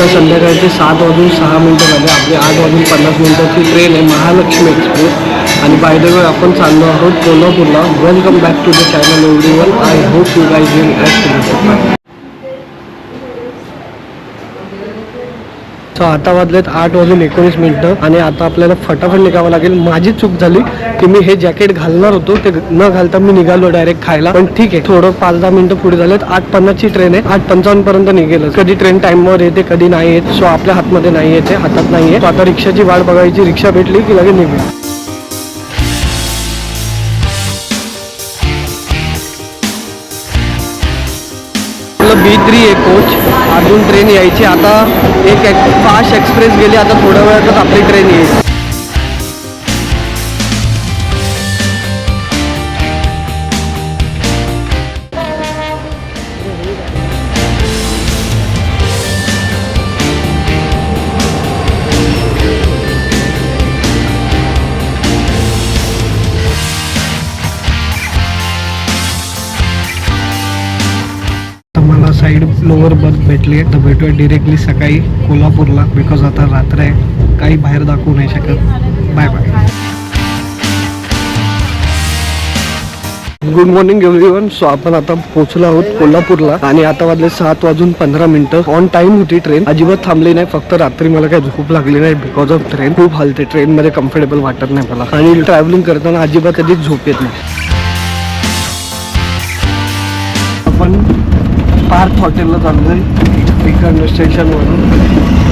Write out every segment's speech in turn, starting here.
आता संध्याकाळचे सात वाजून सहा मिनटं झाले आपली आठ वाजून पन्नास मिनटाची ट्रेन आहे महालक्ष्मी एक्सप्रेस आणि बाय द वे आपण चाललो आहोत कोल्हापूरला. Welcome back to the channel everyone I hope you guys will act so आता वाजलेत आठ वाजून एकोणीस मिनटं. आणि आता आपल्याला फटाफट निघावं लागेल. माझी चूक झाली की मी हे जॅकेट घालणार होतो. ते न घालता मी निघालो डायरेक्ट खायला. पण ठीक आहे थोडं पाच दहा मिनिटं पुढे झालेत. आठ पन्नासची ट्रेन आहे. आठ पंचावन्न पर्यंत निघेल कधी ट्रेन टाइमवर येते कधी नाही येत. सो आपल्या हातमध्ये नाही येते हातात नाही आहे आता रिक्षाची वाट बघायची. रिक्षा भेटली की लगेच निघू. बी थ्री आहे कोच अजून ट्रेन यायची. आता एक फास्ट एक्सप्रेस गेली आता थोड्या वेळातच आपली ट्रेन येईल. साईड लोअर बर्थ भेटली तर भेटूया डिरेक्टली सकाळी कोल्हापूरला बिकॉज आता रात्र आहे. काही बाहेर दाखवू नाही शकत. Bye bye good morning everyone so आपण आता पोहोचलो आहोत कोल्हापूरला आणि आता वाजले सात वाजून पंधरा मिनिटं. ऑन टाइम होती ट्रेन अजिबात थांबली नाही. फक्त रात्री मला काही झोप लागली नाही बिकॉज ऑफ ट्रेन खूप हलते. ट्रेन मध्ये कम्फर्टेबल वाटत नाही मला. आणि ट्रॅव्हलिंग करताना अजिबात कधीच झोप येत नाही. पार्थ हॉटेलला चाललोय इकडनं स्टेशनवरून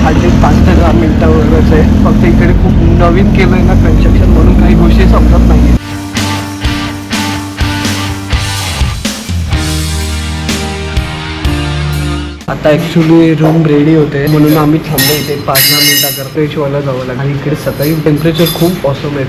हार्डली पाच ते दहा मिनटावरच आहे. फक्त इकडे खूप नवीन केलं आहे ना कन्स्ट्रक्शन म्हणून काही गोष्टी समजत नाही आता ॲक्च्युली रूम रेडी होते. म्हणून आम्ही थांबलो इथे. पाच दहा मिनिटाकरता फ्रेश व्हायला जावं लागेल. आणि इकडे सकाळी टेम्परेचर खूप ऑसम आहे.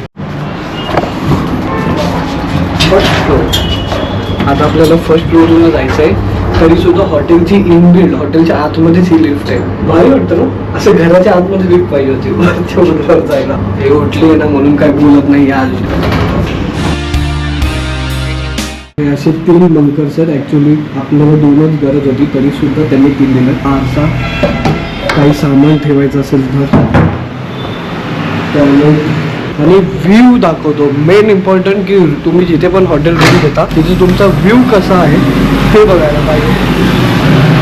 फर्स्ट फ्लोअर आता आपल्याला फर्स्ट फ्लोअरला जायचं आहे तरी सुद्धा हॉटेलची इनबिल्ड हॉटेलच्या आतमध्येच ही लिफ्ट आहे. भारी वाटतं ना? असं घराच्या आतमध्ये लिफ्ट पाहिजे होती. वरच्या जायला. हे उठली ना म्हणून काय बोलत नाही आज. असे तीन बंकर सर ॲक्च्युली आपल्याला दोनच गरज होती तरी सुद्धा त्यांनी दिलेलं. आरसा काही सामान ठेवायचं असेल तर. त्यामुळे आणि व्ह्यू दाखवतो. मेन इम्पॉर्टंट की तुम्ही जिथे पण हॉटेल रूम घेता तिथे तुमचा व्ह्यू कसा आहे ते बघायला पाहिजे.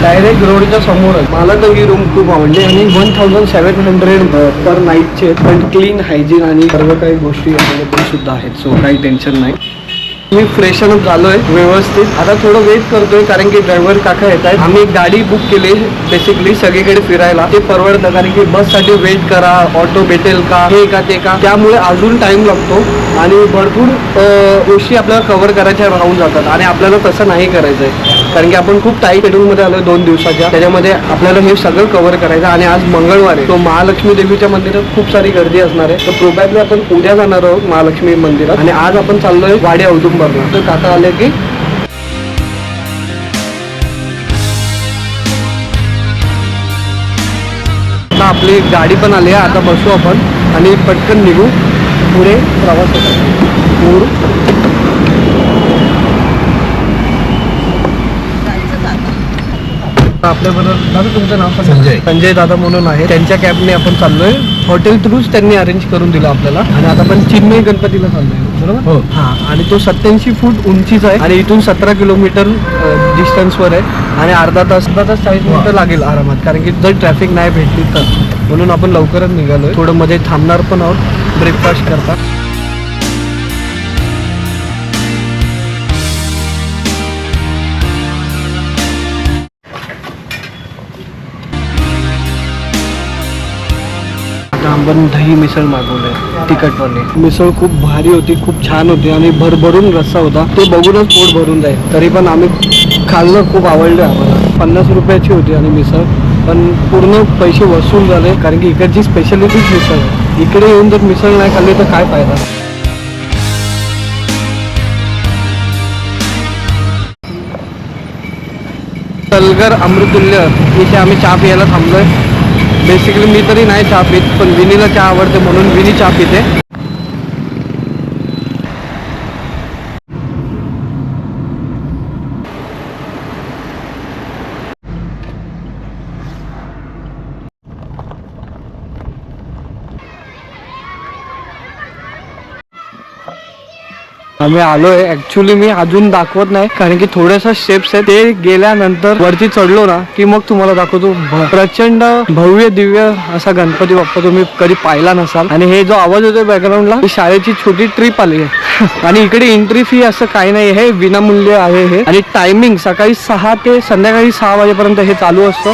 डायरेक्ट रोडच्या समोरच. मला तर ही रूम खूप आवडली आणि one thousand seven hundred per नाईटचे पण क्लीन हायजीन आणि सर्व काही गोष्टी अवेलेबल सुद्धा आहेत. सो काही टेन्शन नाही. मी फ्रेशन अप झालोय व्यवस्थित. आता थोडं वेट करतोय कारण की ड्रायव्हर काका येत आहेत. आम्ही गाडी बुक केली बेसिकली सगळीकडे फिरायला. ते परवडतं कारण की बससाठी वेट करा ऑटो भेटेल का हे का ते का. त्यामुळे अजून टाइम लागतो. आणि भरपूर गोष्टी आपल्याला कव्हर करायच्या राहून जातात. आणि आपल्याला तसं नाही करायचंय. कारण की आपण खूप टाईट शेड्यूलमध्ये आलो दोन दिवसाच्या. त्याच्यामध्ये आपल्याला हे सगळं कव्हर करायचं आणि आज मंगळवार आहे. तो महालक्ष्मी देवीच्या मंदिरात खूप सारी गर्दी असणार आहे. तर प्रोबॅबली आपण उद्या जाणार आहोत महालक्ष्मी मंदिरात. आणि आज आपण चाललोय वाडी औदुंबरला. तर काका आले की आता आपली गाडी पण आली आहे. आता बसू आपण आणि पटकन निघू पुढे प्रवास पूर आपल्याबरोबर दादा तुमचं नाव. संजय. संजय दादा म्हणून आहे. त्यांच्या कॅबने आपण चाललोय. हॉटेल थ्रूच त्यांनी अरेंज करून दिलं आपल्याला. आणि आता आपण चिन्मय गणपतीला चाललोय. बरोबर? हो. हा आणि तो सत्याऐंशी फूट उंचीचा आहे आणि इथून सतरा किलोमीटर डिस्टन्सवर आहे. आणि अर्धा तास अर्धा तास चाळीस मिनिटं लागेल आरामात. कारण की जर ट्रॅफिक नाही भेटली तर. म्हणून आपण लवकरच निघालोय. थोडं मध्ये थांबणार पण आहोत. ब्रेकफास्ट करता. सांबर दही मिसळ मागवलंय तिखटवाले. मिसळ खूप भारी होती खूप छान होती आणि भरभरून रस्सा होता. ते बघूनच पोट भरून जाईल. तरी पण आम्ही खाल्लं खूप आवडलं आम्हाला. पन्नास रुपयाची होती आणि मिसळ. पण पूर्ण पैसे वसूल झाले कारण की इकडची स्पेशालिटीच मिसळ आहे. इकडे येऊन जर मिसळ नाही खाल्ली तर काय फायदा? तलगर अमृतुल्य इथे आम्ही चहा प्यायला थांबलोय. बेसिकली मी तरी नाही चहा पित पण विनीला चहा आवडते म्हणून विनी चहा पिते. आम्ही आलोय. ऍक्च्युली मी अजून दाखवत नाही. कारण की थोड्याशा स्टेप्स आहेत. ते गेल्यानंतर वरती चढलो ना की मग तुम्हाला दाखवतो. प्रचंड भव्य दिव्य असा गणपती बाप्पा तुम्ही कधी पाहिला नसाल. आणि हे जो आवाज होतो बॅकग्राऊंडला शाळेची छोटी ट्रिप आली आहे. आणि इकडे एंट्री फी असं काही नाही. हे विनामूल्य आहे हे. आणि टायमिंग सकाळी सहा ते संध्याकाळी सहा वाजेपर्यंत हे चालू असतं.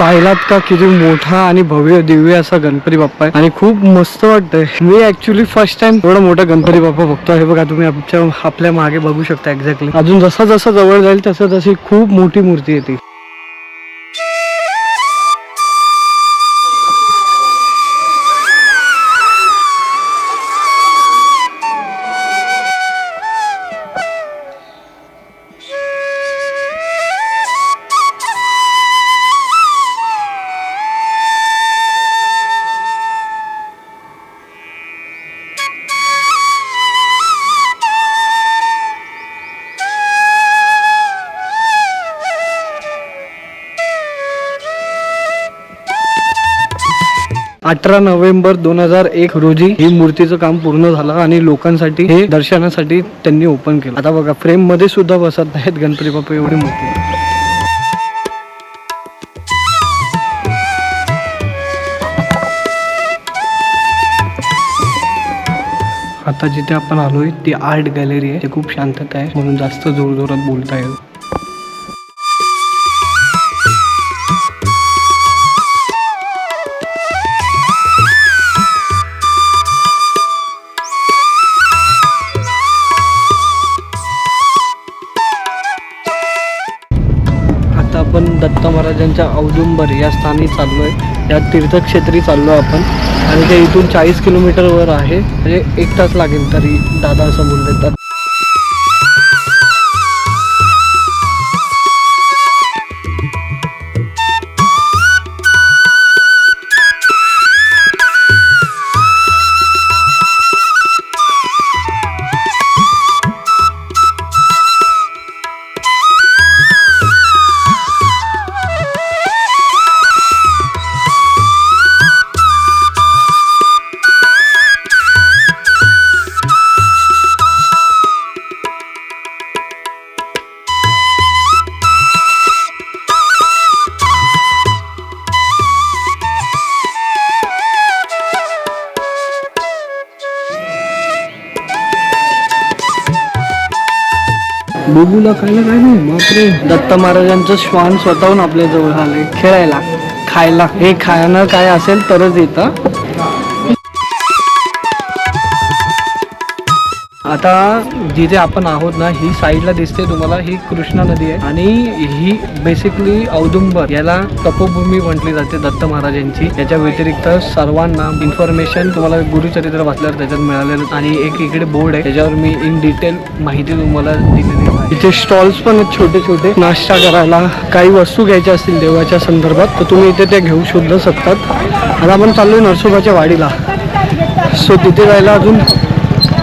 पाहिलात का किती मोठा आणि भव्य दिव्य असा गणपती बाप्पा आहे? आणि खूप मस्त वाटतंय. मी ऍक्च्युली फर्स्ट टाइम एवढा मोठा गणपती बाप्पा बघतो हे बघा तुम्ही आमच्या आपल्या मागे बघू शकता एक्झॅक्टली अजून जसा जसा जवळ जाईल तसं तशी खूप मोठी मूर्ती येते. अठरा नोव्हेंबर दोन हजार एक रोजी ही मूर्तीचं काम पूर्ण झालं आणि लोकांसाठी हे दर्शनासाठी त्यांनी ओपन केलं. आता बघा फ्रेममध्ये सुद्धा बसत नाहीत गणपती बाप्पा एवढी मोठी आता जिथे आपण आलोय ती आर्ट गॅलरी आहे. ते खूप शांतता आहे. म्हणून जास्त जोरजोरात बोलता येईल दत्त महाराजांच्या औदुंबर या स्थानी चाललोय. या तीर्थक्षेत्री चाललो आपण. आणि ते इथून चाळीस किलोमीटरवर आहे. म्हणजे एक तास लागेल तरी दादा असं बोलले तर बुबूला खायला काय नाही? बापरे. दत्त महाराजांचं श्वान स्वतःहून आपल्या जवळ आले खेळायला खायला. हे खाणं काय असेल तरच येतं. आता जिथे आपण आहोत ना ही साईडला दिसते तुम्हाला ही कृष्णा नदी आहे. आणि ही बेसिकली औदुंबर याला तपोभूमी म्हटली जाते दत्त महाराजांची. याच्या व्यतिरिक्त सर्वांना इन्फॉर्मेशन तुम्हाला गुरुचरित्र वाचल्यावर त्याच्यात मिळालेलं. आणि एक इकडे बोर्ड आहे त्याच्यावर मी इन डिटेल माहिती तुम्हाला दिलेली आहे. इथे स्टॉल्स पण आहेत छोटे छोटे नाश्ता करायला काही वस्तू घ्यायच्या असतील देवाच्या संदर्भात तर तुम्ही इथे त्या घेऊ शोधलं शकतात. आता आपण चाललोय नरसोबाच्या वाडीला. सो तिथे जायला अजून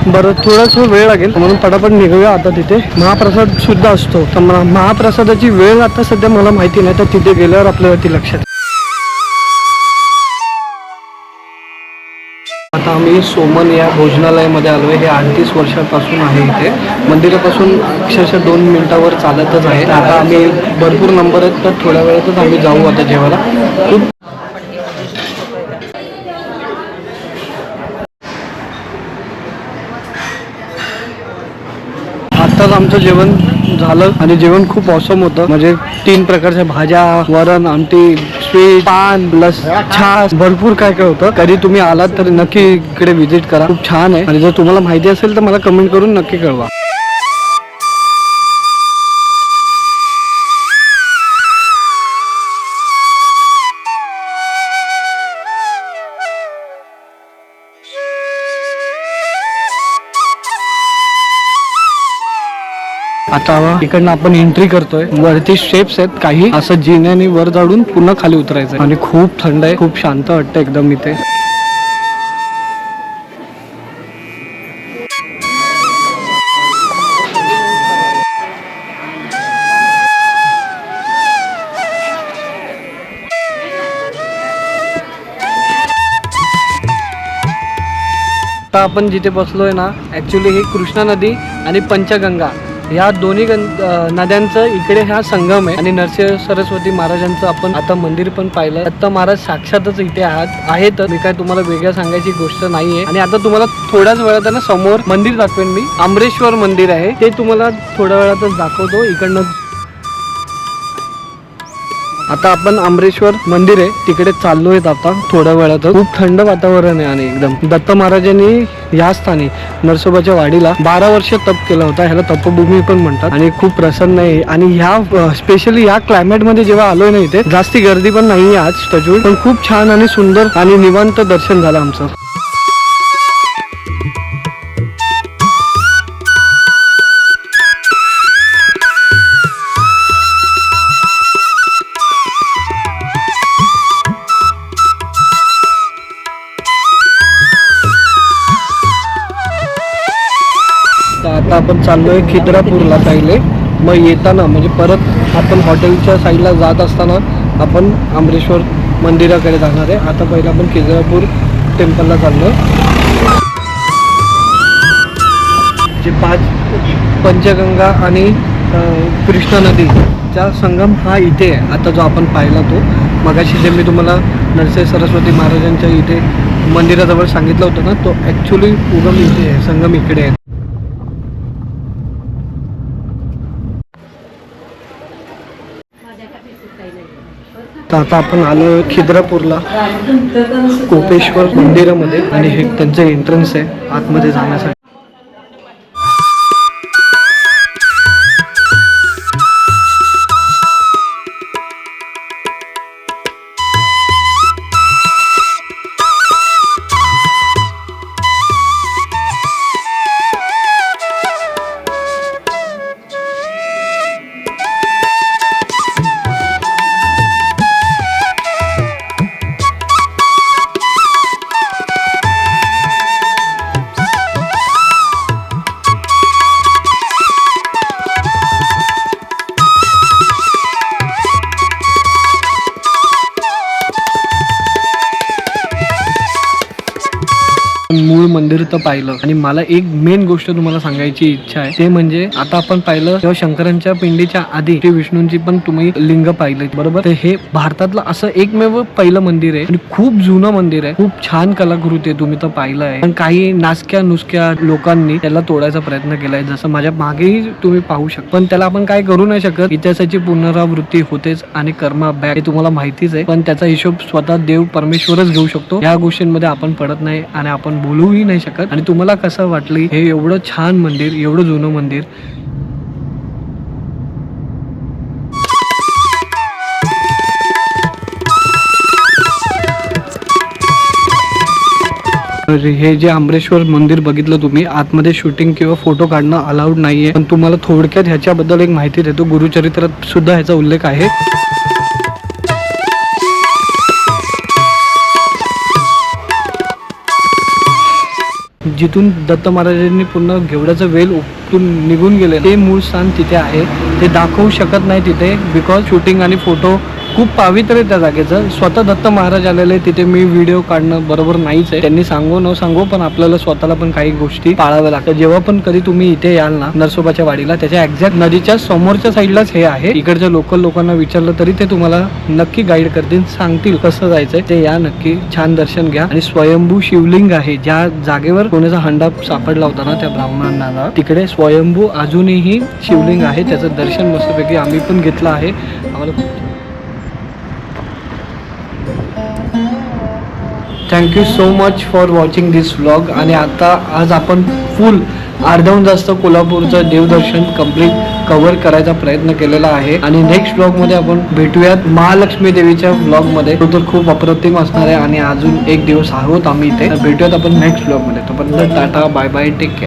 बरं थोडासा वेळ लागेल. म्हणून पटापट निघूया आता तिथे. महाप्रसाद सुद्धा असतो. तर महाप्रसादाची वेळ आता सध्या मला माहिती नाही तर तिथे गेल्यावर आपल्याला ती लक्षात आता आम्ही सोमन या भोजनालयामध्ये आलो आहे. हे अडतीस वर्षापासून आहे इथे. मंदिरापासून अक्षरशः दोन मिनिटावर चालतच आहे. आता आम्ही भरपूर नंबर आहेत तर थोड्या वेळातच आम्ही जाऊ आता जेवायला. खूप आत्ताच आमचं जेवण झालं आणि जेवण खूप औसम होतं. म्हणजे तीन प्रकारच्या भाज्या वरण आमटी स्वीट पान प्लस छास. भरपूर काय काय होतं. कधी तुम्ही आलात तर नक्की इकडे व्हिजिट करा. खूप छान आहे. आणि जर तुम्हाला माहिती असेल तर मला कमेंट करून नक्की कळवा. आता इकडनं आपण एंट्री करतोय. वरती स्टेप्स आहेत काही असं जिन्याने वर जाडून पुन्हा खाली उतरायचं आणि खूप थंड आहे खूप शांत वाटतं एकदम इथे. आता आपण जिथे बसलोय ना ऍक्च्युली ही कृष्णा नदी आणि पंचगंगा. या दोन्ही नद्यांचं इकडे हा संगम आहे. आणि नरसिंह सरस्वती महाराजांचं आपण आता मंदिर पण पाहिलं. दत्त महाराज साक्षातच इथे आहात. आहेत. मी काय तुम्हाला वेगळ्या सांगायची गोष्ट नाहीये. आणि आता तुम्हाला थोड्याच वेळात ना समोर मंदिर दाखवेन मी. आमरेश्वर मंदिर आहे. ते तुम्हाला थोड्या वेळातच दाखवतो. इकडनं आता आपण आमरेश्वर मंदिर आहे. तिकडे चाललोय आता थोड्या वेळात खूप थंड वातावरण आहे आणि एकदम. दत्त महाराजांनी या स्थानी नरसोबाच्या वाडीला बारा वर्ष तप केला होता. ह्याला तपभूमी पण म्हणतात आणि खूप प्रसन्न आहे. आणि ह्या स्पेशली या क्लायमेटमध्ये जेव्हा आलोय ना इथे जास्ती गर्दी पण नाही आज स्टॅच्यू पण खूप छान आणि सुंदर आणि निवांत दर्शन झालं आमचं. चाललो आहे चाललोय खिद्रापूरला पहिले मग येताना म्हणजे परत आपण हॉटेलच्या साईडला जात असताना आपण आमरेश्वर मंदिराकडे जाणार आहे. आता पहिलं आपण खिद्रापूर टेम्पलला चाललो जे पाच पंचगंगा आणि कृष्णा नदीचा संगम हा इथे आहे. आता जो आपण पाहिला तो. मगाशी जे मी तुम्हाला नरसिंह सरस्वती महाराजांच्या इथे मंदिराजवळ सांगितलं होतं ना तो ॲक्च्युली उगम इथे आहे. संगम इकडे आहे. तर आता आपण आलो खिद्रापूरला कोपेश्वर मंदिरामध्ये आणि हे त्यांचं एंट्रन्स आहे आतमध्ये जाण्यासाठी. मंदिर तर पाहिलं. आणि मला एक मेन गोष्ट तुम्हाला सांगायची इच्छा आहे. ते म्हणजे आता आपण पाहिलं तेव्हा शंकरांच्या पिंडीच्या आधी ते विष्णूंची पण तुम्ही लिंग पाहिले. बरोबर? तर हे भारतातलं असं एकमेव पहिलं मंदिर आहे. आणि खूप जुनं मंदिर आहे. खूप छान कलाकृती आहे. तुम्ही तर पाहिलं आहे. पण काही नासक्या नुसक्या लोकांनी त्याला तोडायचा प्रयत्न केलाय. जसं माझ्या मागेही तुम्ही पाहू शकता. पण त्याला आपण काय करू नाही शकत. इतिहासाची पुनरावृत्ती होतेच आणि कर्मा बॅक हे तुम्हाला माहितीच आहे. पण त्याचा हिशोब स्वतः देव परमेश्वरच घेऊ शकतो. या गोष्टींमध्ये आपण पडत नाही आणि आपण बोलूही नाही शकत. आणि तुम्हाला कसं वाटलं हे एवढं छान मंदिर एवढं जुनं मंदिर? तर हे जे आंबरेश्वर मंदिर बघितलं तुम्ही आतमध्ये शूटिंग किंवा फोटो काढणं अलाउड नाहीये. पण तुम्हाला थोडक्यात ह्याच्याबद्दल एक माहिती देतो. गुरुचरित्रात सुद्धा ह्याचा उल्लेख आहे. जिथून दत्त महाराजांनी पूर्ण घेवड्याचं वेल उपटून निघून गेले. ते मूळ स्थान तिथे आहे. ते दाखवू शकत नाही तिथे बिकॉज शूटिंग आणि फोटो खूप पावित्र्य आहे त्या जागेचं. स्वतः दत्त महाराज आलेले तिथे. मी व्हिडिओ काढणं बरोबर नाहीच आहे. त्यांनी सांगू न सांगू पण आपल्याला स्वतःला पण काही गोष्टी पाळाव्या लागतात. जेव्हा पण कधी तुम्ही इथे याल ना नरसोबाच्या वाडीला त्याच्या एक्झॅक्ट नदीच्या समोरच्या साईडलाच हे आहे. इकडच्या लोकल लोकांना विचारलं तरी ते तुम्हाला नक्की गाईड करतील सांगतील कसं जायचंय. ते या नक्की छान दर्शन घ्या. आणि स्वयंभू शिवलिंग आहे. ज्या जागेवर कोणाचा हंडा सापडला होता ना त्या ब्राह्मणांना तिकडे स्वयंभू अजूनही शिवलिंग आहे. त्याचं दर्शन मस्तपैकी आम्ही पण घेतलं आहे. आम्हाला thank you so much for watching this vlog आणि आता आज आपण फुल अर्ध्याहून जास्त कोल्हापूरचं देवदर्शन कंप्लीट कव्हर करायचा प्रयत्न केलेला आहे. आणि नेक्स्ट ब्लॉगमध्ये आपण भेटूयात महालक्ष्मी देवीच्या ब्लॉगमध्ये तो तर खूप अप्रतिम असणार आहे आणि अजून एक दिवस आहोत आम्ही इथे. भेटूयात आपण नेक्स्ट ब्लॉगमध्ये तोपर्यंत tata bye bye take care